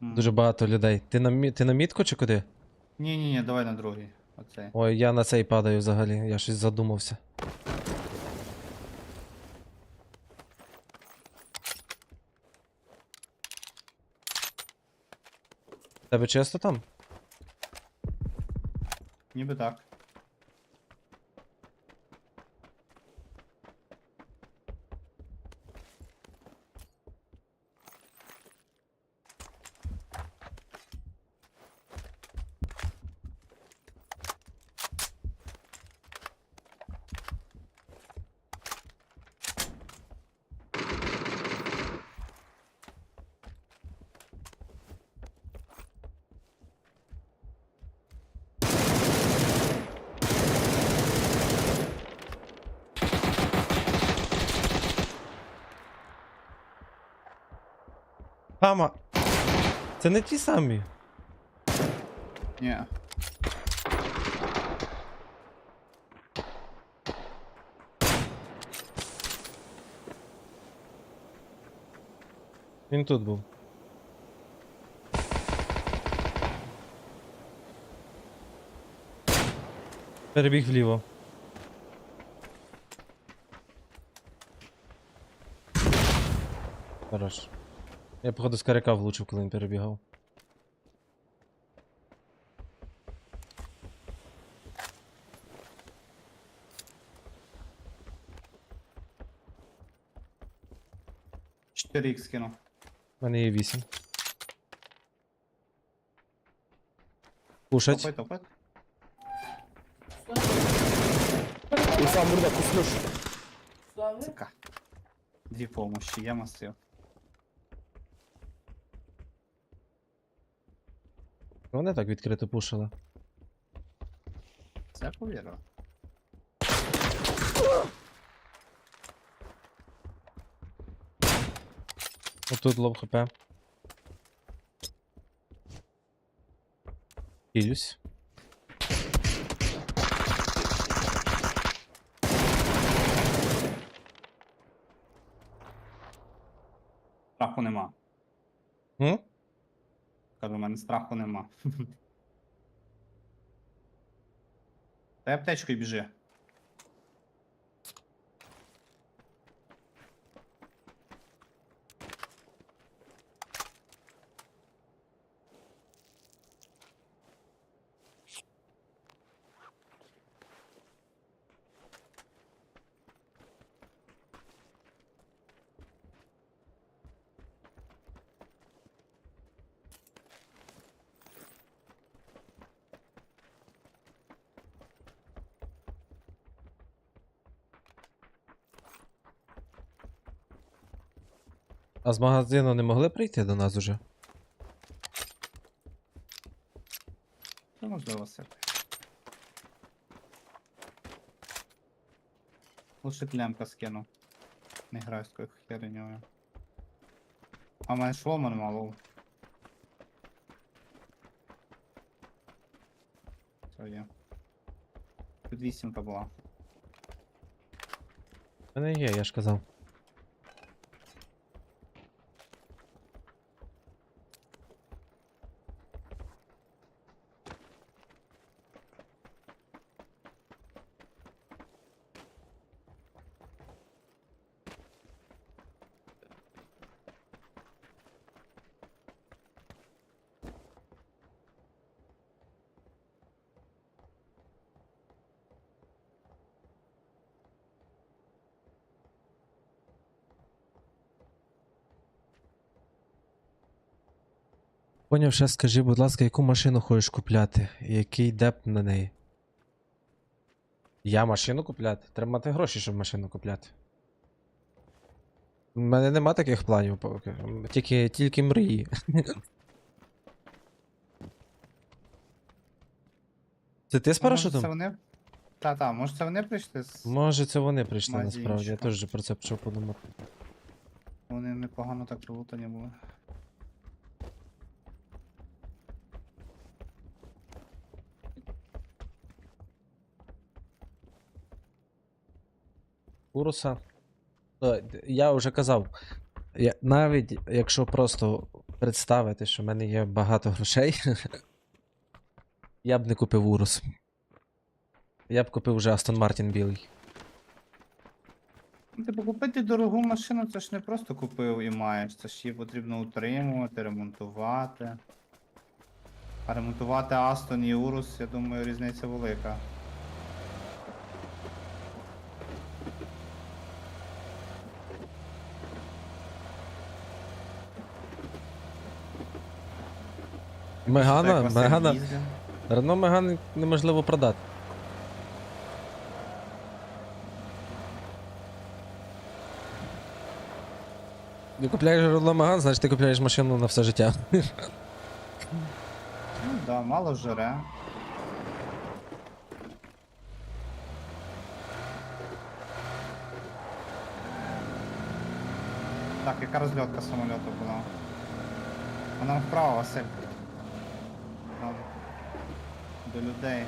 Дуже багато людей. Ти на, мі- ти на мітку чи куди? Ні, ні, ні, давай на другий. Оцей. Ой, я на цей падаю взагалі, я щось задумався. Тебе чисто там? Ніби так. Хама! Це не ті самі. Ні. Він тут був. Перебіг вліво. Хорош. Я, походу, з каряка влучив, коли він перебігав. Чотири х кинув. У мене є 8. Кушать. Топай, топай. Сам бурда, куснуш. Цика. Дві помощі, я масив. Вони так відкрито пушили. Це повірив. Отут лов хп. Хілюсь. Страху нема. М? Кажу, у мене страху нема. Та аптечкою біжи. А з магазину не могли прийти до нас уже? Це можливо все. Лучше клямка скину. Не граю з такою хернею. А в мене шлома нема лоу. Це є. Тут вісімка була. У мене є, я ж казав. Поняв, ще скажи, будь ласка, яку машину хочеш купляти? Який деп на неї? Я машину купляти? Треба мати гроші, щоб машину купляти. У мене нема таких планів поки. Тільки, тільки мрії. Це ти з Ну, може, Це вони. Та-та, може це вони прийшли з. Може, це вони прийшли насправді. Я теж про це почав подумати. Вони непогано так прилутані були. Уруса. Е, Я вже казав, навіть якщо просто представити, що в мене є багато грошей, я б не купив Урус. Я б купив вже Астон Мартін білий. Типу, купити дорогу машину, це ж не просто купив і маєш. Це ж її потрібно утримувати, ремонтувати. А ремонтувати Астон і Урус, я думаю, різниця велика. Мегана, Мегана. Рено Меган неможливо продати. Ти купляєш Рено Меган, значить ти купляєш машину на все життя. Ну да, мало жре. Так, яка розльотка самольоту була? Вона вправо, Василь. До людей.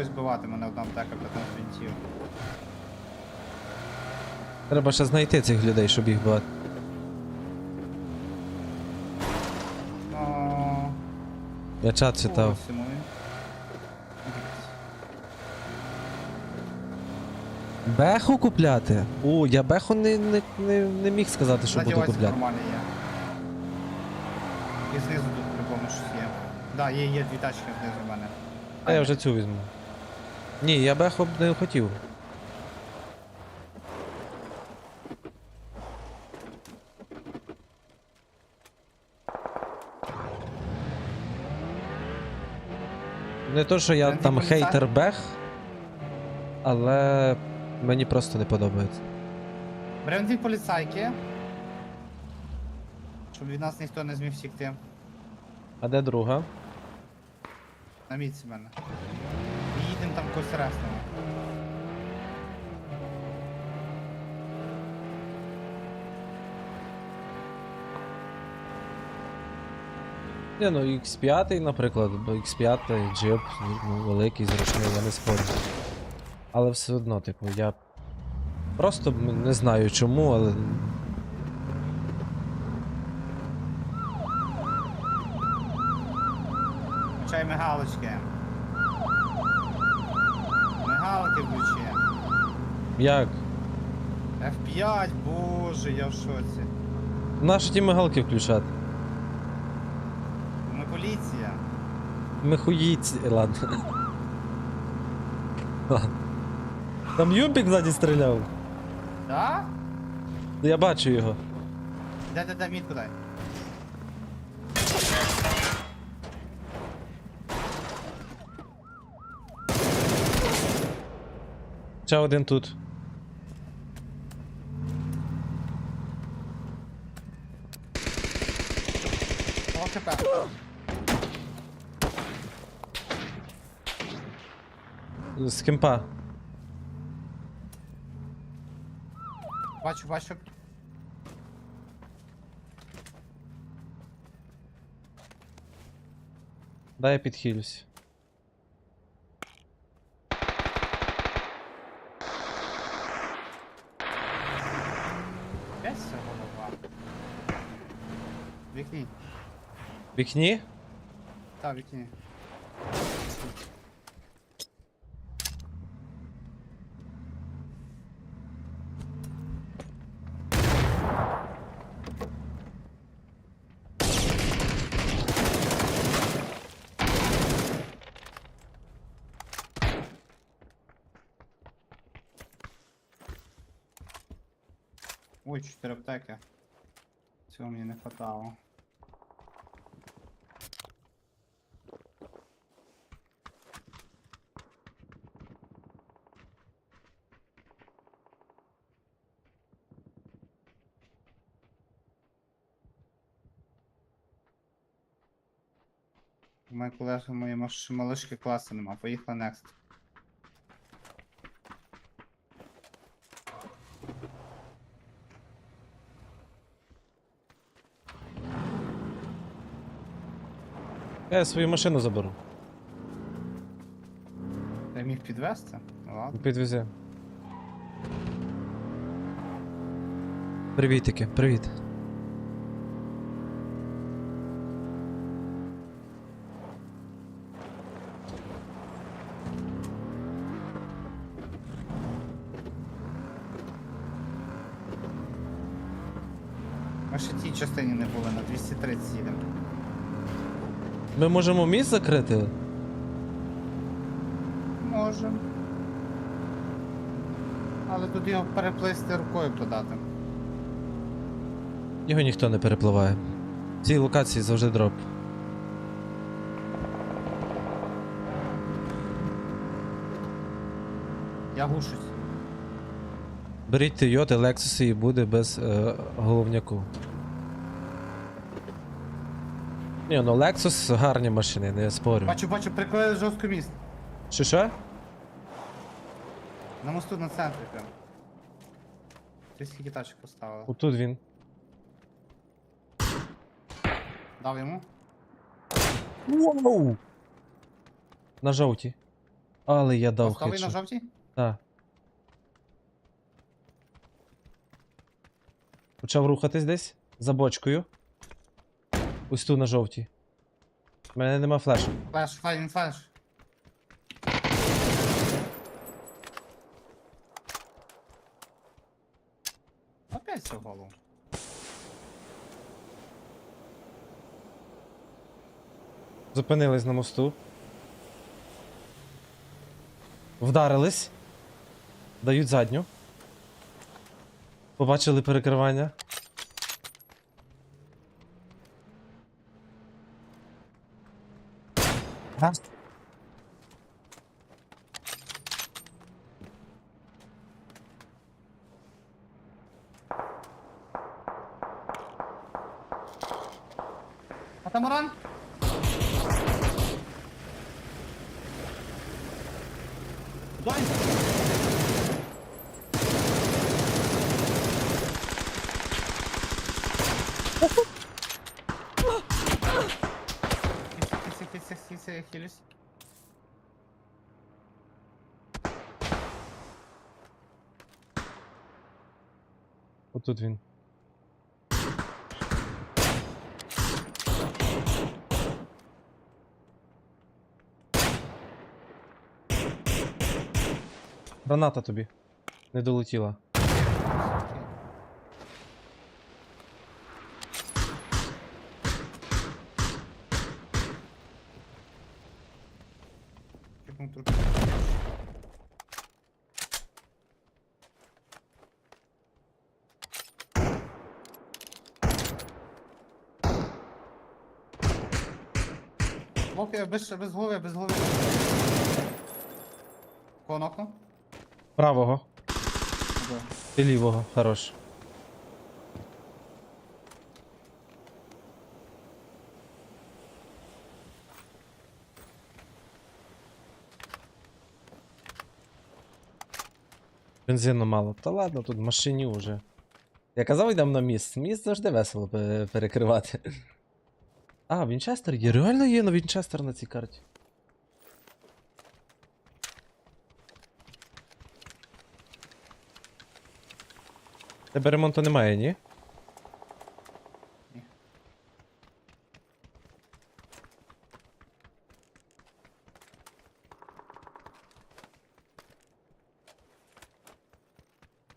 Ось збивати мене одна аптека 15 вінтів. Треба ще знайти цих людей, щоб їх бувати. Ну, Я чат читав. йому він. Беху купляти? О, я беху не, не, не, не міг сказати, що буду Задівайся, купляти. нормально є. І знизу тут по-любому щось є. Да, є, є дві тачки знизу в мене. А я вже цю візьму. Ні, я беху б не хотів. Не то, що я там хейтер бех, але мені просто не подобається. Беремо дві поліцайки. Щоб від нас ніхто не зміг втікти. А де друга? На місці мене. І їдемо там когось реснемо. Ні, ну X5, наприклад, бо X5 джип, ну, великий, зручний, я не спорю. Але все одно, типу, я просто не знаю чому, але. Включай мигалочки. Мигалки включи. Як? F5, боже, я в шоці. Наші ті мигалки включати. Ми поліція. Ми хуїці. Ладно. Ладно. Там Юмпік ззаді стріляв. Да? Я бачу його. Де, мітку дай. Ще один тут. О, хп. З кемпа. Бачу, бачу. Дай я підхилюсь. Десь це голова. В Вікні. В вікні? Та, в вікні. Ой, чотири аптеки. Цього мені не хватало. У мене колеги мої малишки класу нема. Поїхали next. Я свою машину заберу. Ти міг підвезти? Ладно. Підвези. Привітики, привіт. Ми можемо міст закрити? Можем. Але тут його переплисти рукою подати. Його ніхто не перепливає. В цій локації завжди дроп. Я гушусь. Беріть Toyota, Lexus і буде без е, головняку. Ні, ну Lexus гарні машини, не спорю. Бачу, бачу, приклеїли жорстко міст. Що що? На мосту на центрі прям. Ти скільки тачок поставили? Отут він. Дав йому? Воу! На жовтій. Але я дав Поставив на хедшот. жовтій? Так. Почав рухатись десь за бочкою. Ось тут на жовтій. У мене нема флешу. Флеш, флеш, він флеш. Опять все в голову. Зупинились на мосту. Вдарились. Дають задню. Побачили перекривання. Раз. Катамаран? Дай! хилься, я хилюсь. Отут він. Граната тобі. Не долетіла. Локи, без, без голови, без голови. Коноко? Правого. І лівого. Хорош. Бензину мало. Та ладно, тут в машині вже. Я казав, йдемо на міст. Міст завжди весело пе- перекривати. А, Вінчестер є. Реально є на Вінчестер на цій карті. Тебе ремонту немає, ні? Ні.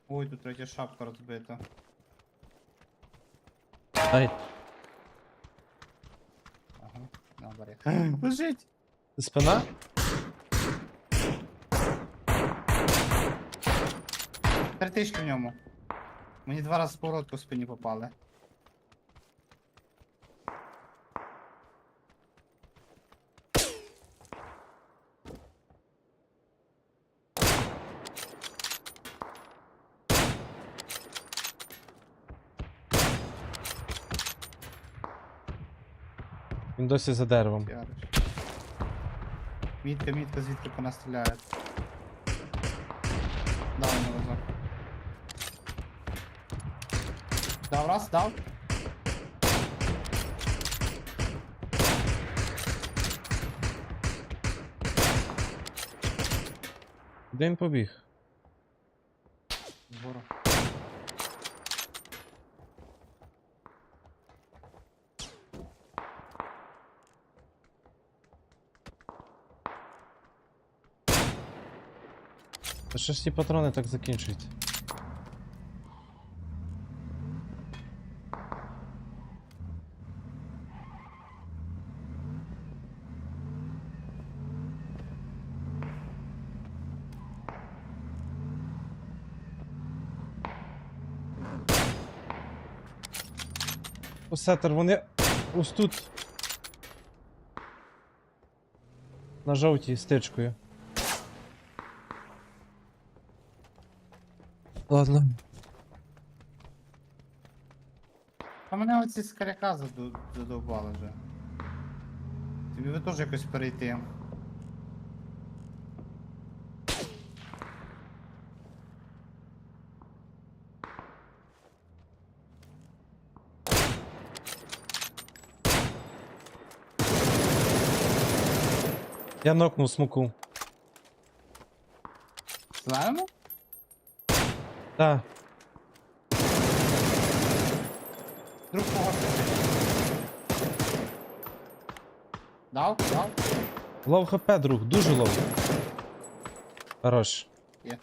Ой, тут третя шапка розбита. Ай, Ага, на бери. Лежить! спина? Три тички в ньому. Мені два рази з поворотку в спині попали. Він досі за деревом. Мітка, мітка, звідки по нас стріляють. Дав йому разок. Дав раз, дав. Він побіг? Вгору. Та що ж ці патрони так закінчуються? Осетер, вони ось тут. На жовтій стичкою. Ладно. А мене оці скаряка заду- задовбали вже. Тобі ви теж якось перейти. Я нокнув смоку. Знаємо? Так. Друг кого Дав? Дав? Лов хп, друг, дуже лов. Хорош. Є.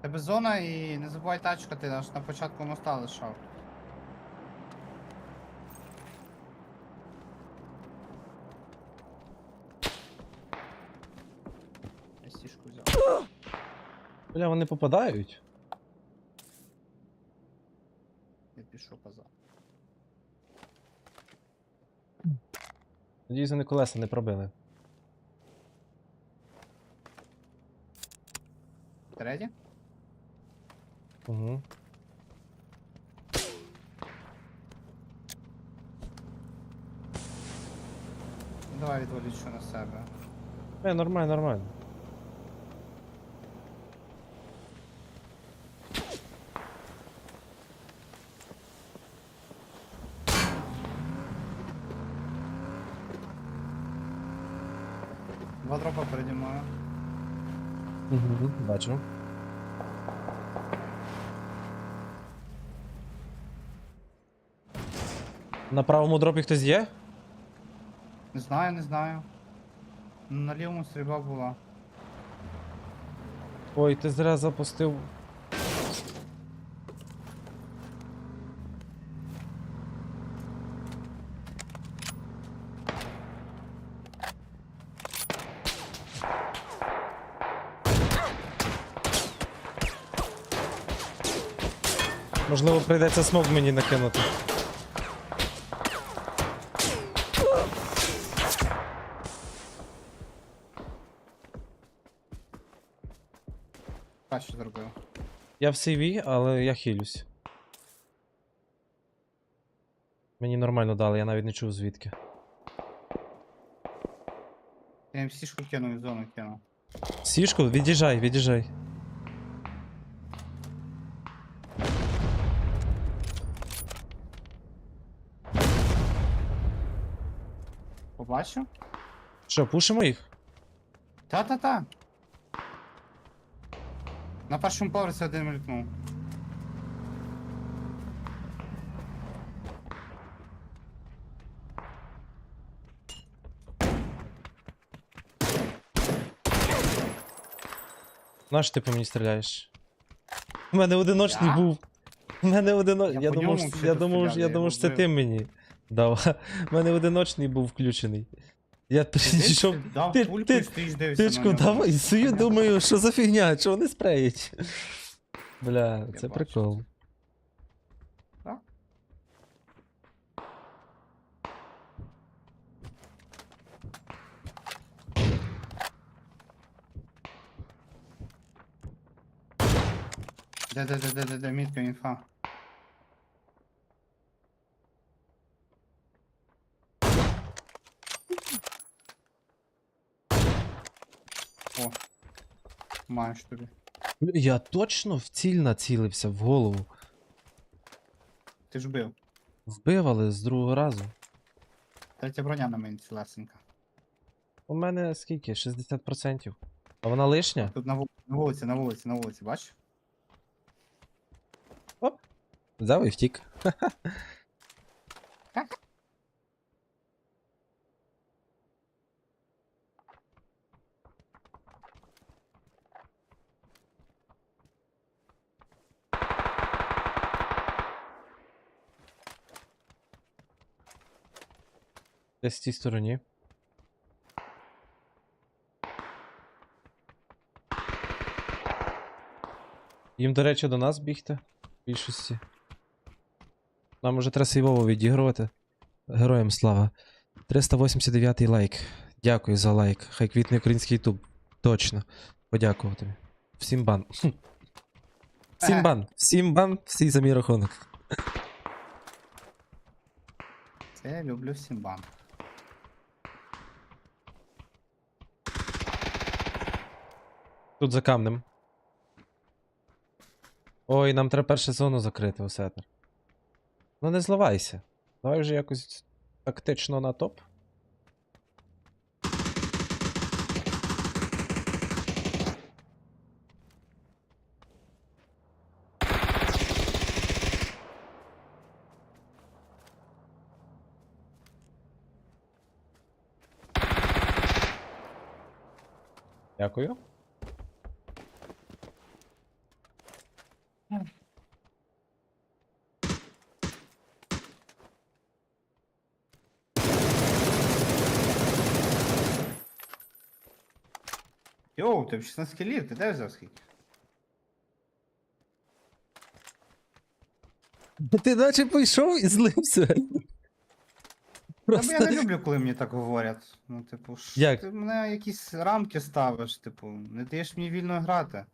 Тебе зона і не забувай тачка, ти аж на початку моста лишав. Я стішку взяв. Бля, вони попадають. Я пішов позад. Надіюсь, вони колеса не пробили. Третє? Угу. Давай відволічу на себе. Е, нормально, нормально. Угу. Бачу. На правому дропі хтось є? Не знаю, не знаю. На лівому стрільба була. Ой, ти зря запустив. Можливо, прийдеться смок мені накинути. Краще зробив. Я в CV, але я хилюсь. Мені нормально дали, я навіть не чув звідки. Я їм сішку кинув і зону кинув. Сішку, від'їжджай, від'їжджай. Побачив? Що, пушимо їх? Та-та-та. На першому поверсі один мелькнув. Наш ти по мені стріляєш? У мене одиночний Я? був. У мене одиночний. Я Я, по думав, ньому що- я думав, стріляв, я я думав, що це ти мені дав. У мене одиночний був включений. Я. Ти ти- ти- дивишся Тичку дав і сую, думаю, що за фігня, чого вони спреють. Бля, це прикол. Де, мітка, інфа. О, маєш тобі. Я точно в ціль націлився в голову. Ти ж бив. Вбив, але з другого разу. Третя броня на мені цілесенька. У мене скільки? 60%. А вона лишня? Тут на вул- на вулиці, на вулиці, на вулиці, бачиш? Взяв і втік. Десь в цій стороні. Їм, до речі, до нас бігти. В більшості. Нам уже треба сейвово відігрувати. Героям слава. 389 лайк. Дякую за лайк. Хай квітне український ютуб. Точно. Подякував тобі. Всім бан. Всім бан. Всім бан, всі за мій рахунок. Це я люблю всім банк. Тут за камнем. Ой, нам треба першу зону закрити, осетер. Ну не зливайся. Давай вже якось тактично на топ. Дякую. Ти 16 кілів, ти де взяв скільки? Ти наче пішов і злився. Та бо Просто... я не люблю, коли мені так говорять. Ну, типу, що Як? ти мене якісь рамки ставиш, типу, не даєш мені вільно грати.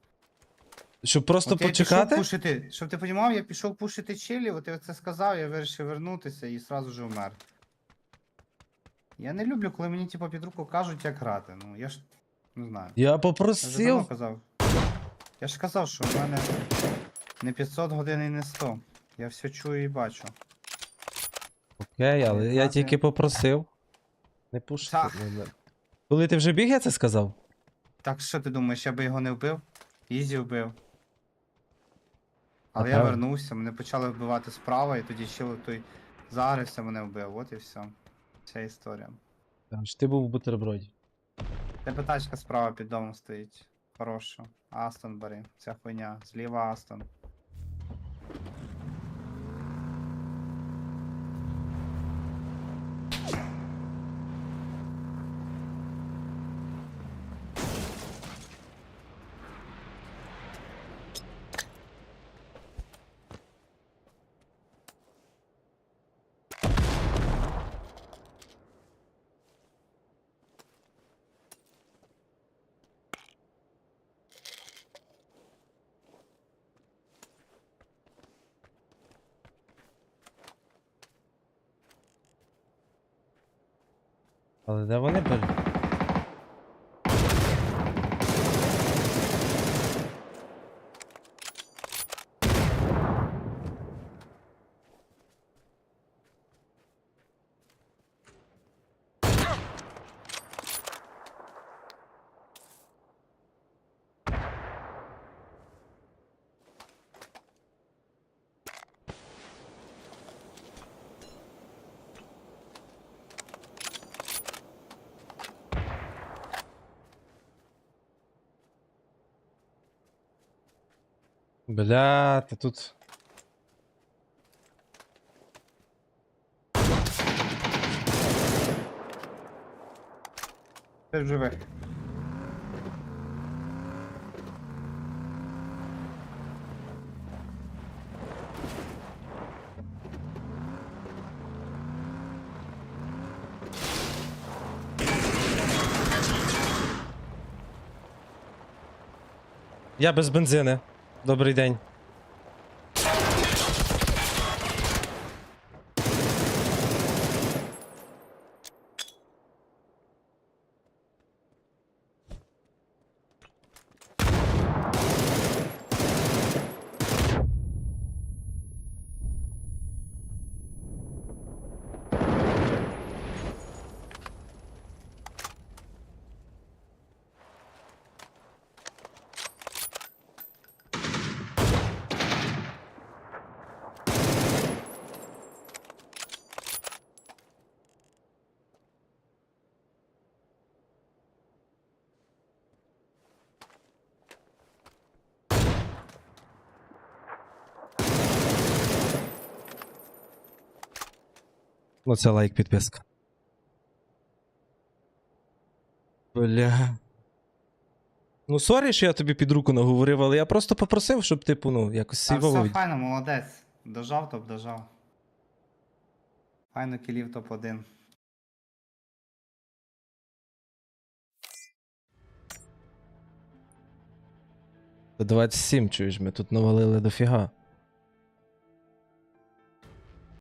Щоб просто От я почекати? пішов пушити, щоб ти розумів, я пішов пушити чилі, от я це сказав, я вирішив вернутися і сразу же вмер. Я не люблю, коли мені типу, під руку кажуть, як грати. Ну, я ж не знаю. Я Я попросив. казав. Я ж казав, що в мене не 500 годин і не 100. Я все чую і бачу. Окей, але я Якраз тільки попросив. Не пушити. Так. мене. Коли ти вже біг, я це сказав? Так що ти думаєш, я би його не вбив? Ізі вбив. Але я Напевно. вернувся, мене почали вбивати справа, і тоді ще той загрився, мене вбив. От і все. Вся історія. Там ж ти був в бутерброді. Тебе справа під домом стоїть. Хороша. Астон бери. Ця хуйня. Зліва Астон. Але де вони Бля, та тут. Ти живих. Я без бензини. Добрий день. Ну, це лайк, підписка. Бля. Ну, сорі, що я тобі під руку наговорив, але я просто попросив, щоб, типу, ну, якось Та все файно, молодець. Дожав, топ дожав. Файно кілів топ-1. До 27, чуєш, ми тут навалили дофіга.